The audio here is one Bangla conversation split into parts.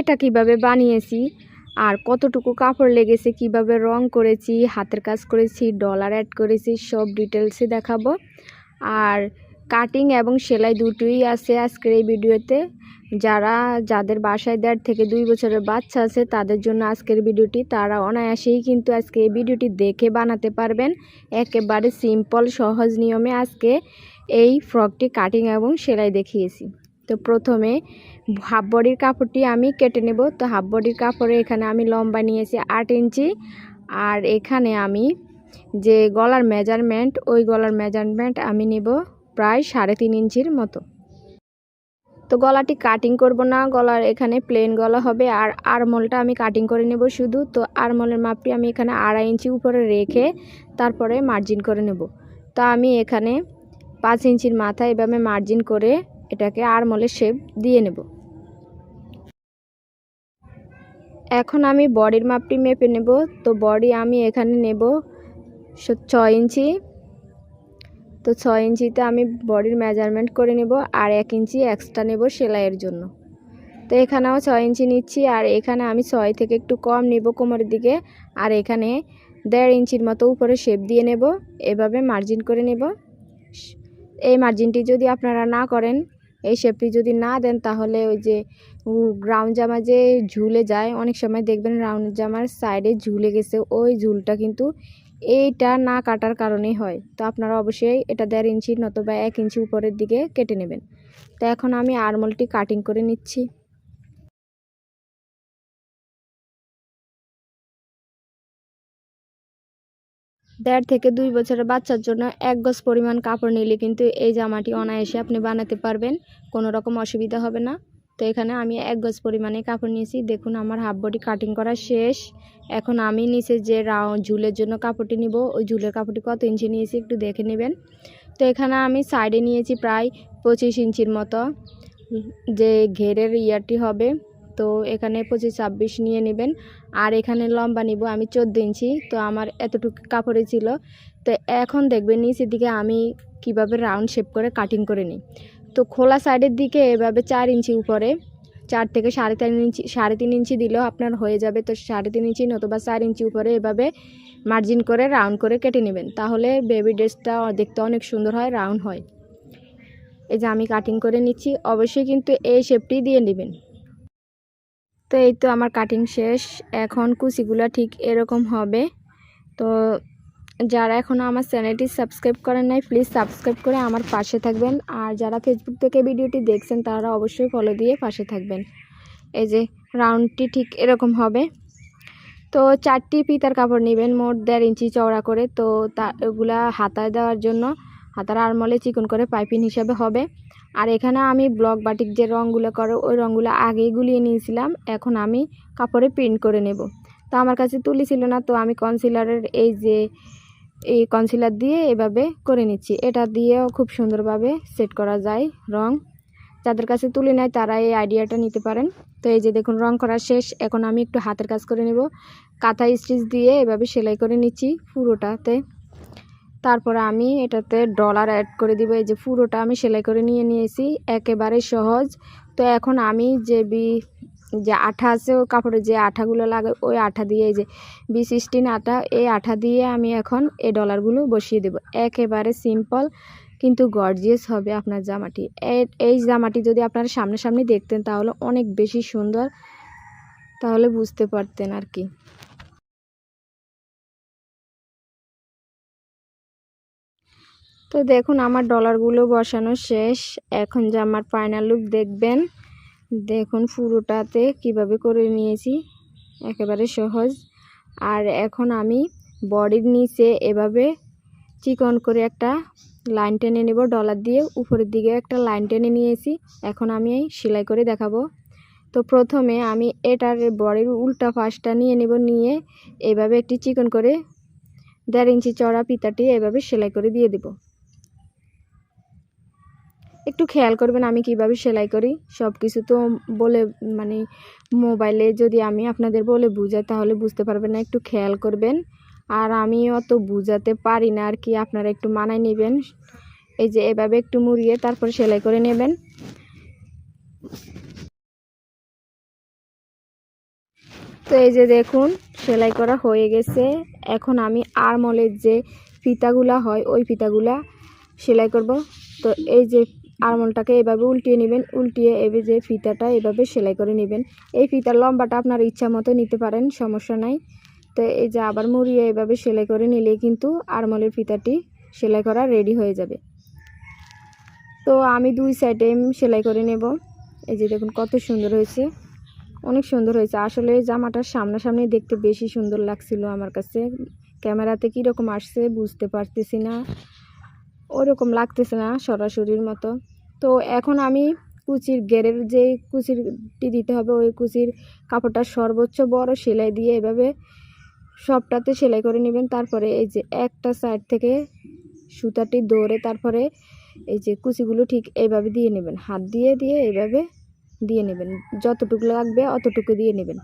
এটা কীভাবে বানিয়েছি? আর কতটুকু কাপড় লেগেছে? কীভাবে রং করেছি? হাতের কাজ করেছি ডলার অ্যাড করেছি, সব ডিটেলসে দেখাবো। আর কাটিং এবং সেলাই দুটোই আছে আজকের এই ভিডিওতে। যারা, যাদের বাসায় দেড় থেকে দুই বছরের বাচ্চা আছে, তাদের জন্য আজকের ভিডিওটি তারা অনায়াসেই কিন্তু আজকে এই ভিডিওটি দেখে বানাতে পারবেন। একেবারে সিম্পল সহজ নিয়মে আজকে এই ফ্রকটি কাটিং এবং সেলাই দেখিয়েছি। তো প্রথমে হাফ বডির কাপড়টি আমি কেটে নেব। তো হাফ বডির কাপড়ে এখানে আমি লম্বা নিয়েছি আট ইঞ্চি। আর এখানে আমি যে গলার মেজারমেন্ট ওই গলার মেজারমেন্ট আমি নেব প্রায় সাড়ে তিন ইঞ্চির মতো। তো গলাটি কাটিং করব না, গলার এখানে প্লেন গলা হবে। আর আরমলটা আমি কাটিং করে নেব শুধু। তো আরমলের মাপটি আমি এখানে আড়াই ইঞ্চি উপরে রেখে তারপরে মার্জিন করে নেব। তো আমি এখানে পাঁচ ইঞ্চির মাথা এভাবে মার্জিন করে এটাকে আরমলের শেপ দিয়ে নেব। এখন আমি বডির মাপটি মেপে নেব। তো বডি আমি এখানে নেব ছয় ইঞ্চি। তো ছয় ইঞ্চিতে আমি বডির মেজারমেন্ট করে নেব আর এক ইঞ্চি এক্সট্রা নেব সেলাইয়ের জন্য। তো এখানেও ছয় ইঞ্চি নিচ্ছি আর এখানে আমি ছয় থেকে একটু কম নেব কোমরের দিকে। আর এখানে দেড় ইঞ্চির মতো উপরে শেপ দিয়ে নেব। এভাবে মার্জিন করে নেব। এই মার্জিনটি যদি আপনারা না করেন এই শেপটি যদি না দেন তাহলে ওই যে রাউন্ড জামা যে ঝুলে যায়, অনেক সময় দেখবেন রাউন্ড জামার সাইডে ঝুলে গেছে, ওই ঝুলটা কিন্তু এইটা না কাটার কারণেই হয়। তো আপনারা অবশ্যই এটা দেড় ইঞ্চি নতবা এক ইঞ্চি উপরের দিকে কেটে নেবেন। তো এখন আমি আরমলটি কাটিং করে নিচ্ছি। দেড় থেকে দুই বছরের বাচ্চার জন্য এক গজ পরিমাণ কাপড় নিলে কিন্তু এই জামাটি অনায়াসে আপনি বানাতে পারবেন, কোনো রকম অসুবিধা হবে না। তো এখানে আমি এক গজ পরিমাণে কাপড় নিয়েছি। দেখুন, আমার হাফ বডি কাটিং করা শেষ। এখন আমি নিচে যে রাউ ঝুলের জন্য কাপড়টি নিব, ওই ঝুলের কাপড়টি কত ইঞ্চি নিয়েছি একটু দেখে নেবেন। তো এখানে আমি সাইডে নিয়েছি প্রায় পঁচিশ ইঞ্চির মতো, যে ঘেরের ইয়ারটি হবে। তো এখানে পঁচিশ ছাব্বিশ নিয়ে নেবেন। আর এখানে লম্বা নিব, আমি চোদ্দ ইঞ্চি, তো আমার এতটুকু কাপড়ে ছিল। তো এখন দেখবেন নিচের দিকে আমি কীভাবে রাউন্ড শেপ করে কাটিং করে নিই। তো খোলা সাইডের দিকে এভাবে চার ইঞ্চি উপরে, চার থেকে সাড়ে তিন ইঞ্চি, সাড়ে তিন ইঞ্চি দিলেও আপনার হয়ে যাবে। তো সাড়ে তিন ইঞ্চি নতুবা চার ইঞ্চি উপরে এভাবে মার্জিন করে রাউন্ড করে কেটে নেবেন। তাহলে বেবি ড্রেসটা দেখতে অনেক সুন্দর হয়, রাউন্ড হয়। এই যে আমি কাটিং করে নিচ্ছি, অবশ্যই কিন্তু এই শেপটি দিয়ে নেবেন। তো এই তো আমার কাটিং শেষ। এখন কুচিগুলো ঠিক এরকম হবে। তো যারা এখনও আমার চ্যানেলটি সাবস্ক্রাইব করেন নাই প্লিজ সাবস্ক্রাইব করে আমার পাশে থাকবেন। আর যারা ফেসবুক থেকে ভিডিওটি দেখছেন, তারা অবশ্যই ফলো দিয়ে পাশে থাকবেন। এই যে রাউন্ডটি ঠিক এরকম হবে। তো চারটি পিতার কাপড় নেবেন, মোট দেড় ইঞ্চি চওড়া করে। তো তা এগুলা হাতায় দেওয়ার জন্য, হাতার আরমলে চিকন করে পাইপিং হিসাবে হবে। আর এখানে আমি ব্লক বাটিক যে রঙগুলো করে, ওই রঙগুলো আগেই গুলিয়ে নিয়েছিলাম, এখন আমি কাপড়ে প্রিন্ট করে নেব। তো আমার কাছে তুলি ছিল না, তো আমি কনসিলারের এই যে, এই কনসিলার দিয়ে এভাবে করে নিচ্ছি। এটা দিয়েও খুব সুন্দরভাবে সেট করা যায় রং। যাদের কাছে তুলি নেয় তারা এই আইডিয়াটা নিতে পারেন। তো এই যে দেখুন, রং করা শেষ, এখন আমি একটু হাতের কাজ করে নেব। কাঁথা স্টিচ দিয়ে এভাবে সেলাই করে নিচ্ছি পুরোটাতে। তারপরে আমি এটাতে ডলার অ্যাড করে দিব, এই যে পুরোটা আমি সেলাই করে নিয়ে নিয়েছি একেবারে সহজ। তো এখন আমি যে বি, যে আঠা আছে, ও কাপড়ে যে আঠাগুলো লাগে, ওই আঠা দিয়ে যে বি সিক্সটিন আঠা এই আঠা দিয়ে আমি এখন এই ডলারগুলো বসিয়ে দেব। একেবারে সিম্পল কিন্তু গর্জিয়াস হবে আপনার জামাটি। এই জামাটি যদি আপনারা সামনে সামনে দেখতেন তাহলে অনেক বেশি সুন্দর, তাহলে বুঝতে পারতেন আর কি। তো দেখুন, আমার ডলারগুলো বসানো শেষ। এখন যে আমার ফাইনাল লুক দেখবেন, দেখুন পুরোটাতে কীভাবে করে নিয়েছি। একেবারে সহজ। আর এখন আমি বডির নিচে এভাবে চিকন করে একটা লাইন টেনে নেব ডলার দিয়ে। উপরের দিকে একটা লাইন টেনে নিয়েছি। এখন আমি সেলাই করে দেখাবো। তো প্রথমে আমি এটার বডির উল্টা ফাঁসটা নিয়ে নেব, নিয়ে এভাবে একটি চিকন করে দেড় ইঞ্চি চড়া পিতাটি এভাবে সেলাই করে দিয়ে দেবো। একটু খেয়াল করবেন আমি কীভাবে সেলাই করি। সব কিছু তো বলে মানে মোবাইলে যদি আমি আপনাদের বলে বুঝাই, তাহলে বুঝতে পারবেন না, একটু খেয়াল করবেন। আর আমি অত বুঝাতে পারি না, আর কি আপনারা একটু মানায় নেবেন। এই যে এভাবে একটু মুড়িয়ে তারপর সেলাই করে নেবেন। তো এই যে দেখুন, সেলাই করা হয়ে গেছে। এখন আমি আরমলের যে ফিতাগুলা হয়, ওই ফিতাগুলা সেলাই করব। তো এই যে আরমলটাকে এভাবে উল্টিয়ে নেবেন, উল্টিয়ে এভাবে যে ফিতাটা এভাবে সেলাই করে নেবেন। এই ফিতার লম্বাটা আপনার ইচ্ছা মতো নিতে পারেন, সমস্যা নাই। তো এই যে আবার মুড়িয়ে এভাবে সেলাই করে নিলে কিন্তু আরমলের ফিতাটি সেলাই করা রেডি হয়ে যাবে। তো আমি দুই সাইডে সেলাই করে নেব। এই যে দেখুন কত সুন্দর হয়েছে। অনেক সুন্দর হয়েছে। আসলে জামাটার সামনাসামনি দেখতে বেশি সুন্দর লাগছিল আমার কাছে। ক্যামেরাতে কীরকম আসছে বুঝতে পারতেছি না। ওরকম লাগতেছে না সরাসরির মতো। তো এখন আমি কুচির গেরের যে কুচিরটি দিতে হবে, ওই কুচির কাপড়টা সর্বোচ্চ বড় সেলাই দিয়ে এভাবে সবটাতে সেলাই করে নেবেন। তারপরে এই যে একটা সাইড থেকে সুতাটি দৌড়ে তারপরে এই যে কুচিগুলো ঠিক এইভাবে দিয়ে নেবেন। হাত দিয়ে দিয়ে এইভাবে দিয়ে নেবেন। যতটুকু লাগবে অতটুকু দিয়ে নেবেন।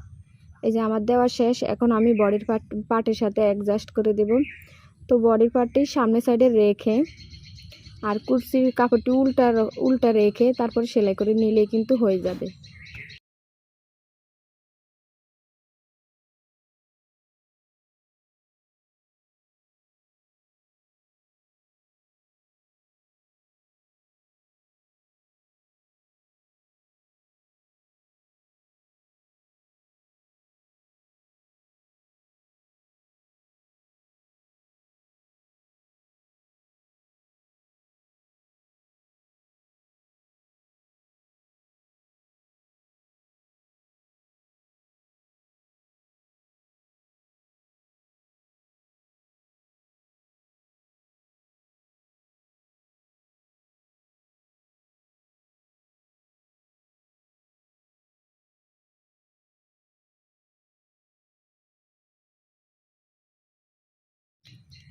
এই যে আমার দেওয়া শেষ। এখন আমি বডির পার্ট, পার্টের সাথে অ্যাডজাস্ট করে দেব। তো বডির পার্টটি সামনে সাইডে রেখে আর কুর্সির কাপড়টি উল্টা উল্টা রেখে তারপর সেলাই করে নিলে কিন্তু হয়ে যাবে।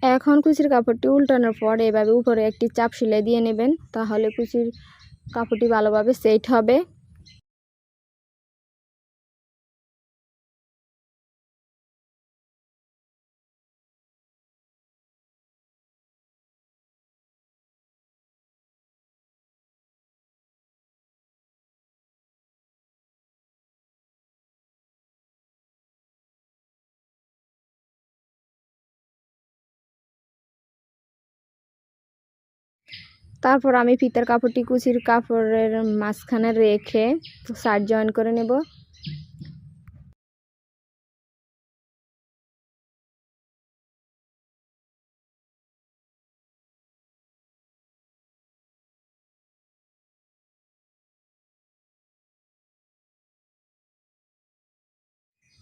এখন কুচির কাপড়টি উল্টানোর পর এভাবে উপরে একটি চাপ সেলাই দিয়ে নেবেন, তাহলে কুচির কাপড়টি ভালোভাবে সেট হবে। তারপর আমি ফিতার কাপড়টি কুচির কাপড়ের মাঝখানে রেখে সাইড জয়েন করে নেব।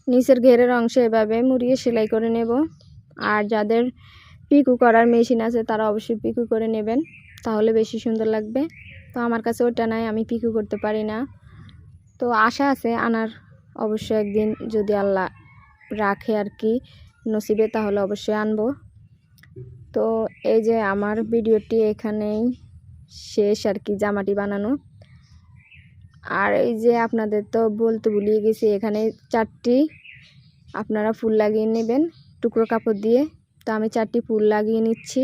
নিচের ঘেরের অংশে এভাবে মুড়িয়ে সেলাই করে নেব। আর যাদের পিকু করার মেশিন আছে, তারা অবশ্যই পিকু করে নেবেন। তাহলে বেশি সুন্দর লাগবে। তো আমার কাছে ওটা নাই, আমি পিকু করতে পারি না। তো আশা আছে আনার অবশ্যই একদিন যদি আল্লাহ রাখে আর কি নসিবে, তাহলে অবশ্যই আনব। তো এই যে আমার ভিডিওটি এখানেই শেষ আর কি, জামাটি বানানো। আর এই যে আপনাদের তো বলতে ভুলিয়ে গেছি, এখানে চারটি আপনারা ফুল লাগিয়ে নেবেন, টুকরো কাপড় দিয়ে। তো আমি চারটি ফুল লাগিয়ে নিচ্ছি।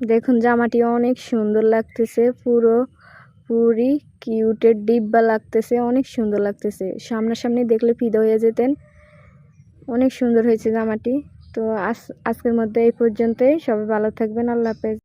দেখুন, জামাটি অনেক সুন্দর লাগতেছে, পুরো, পুরি কিউটের ডিব্বা লাগতেছে, অনেক সুন্দর লাগতেছে। সামনাসামনি দেখলে ফিদা হয়ে যেতেন। অনেক সুন্দর হয়েছে জামাটি। তো আজ, আজকের মধ্যে এই পর্যন্তই। সবাই ভালো থাকবেন। আল্লাহ হাফেজ।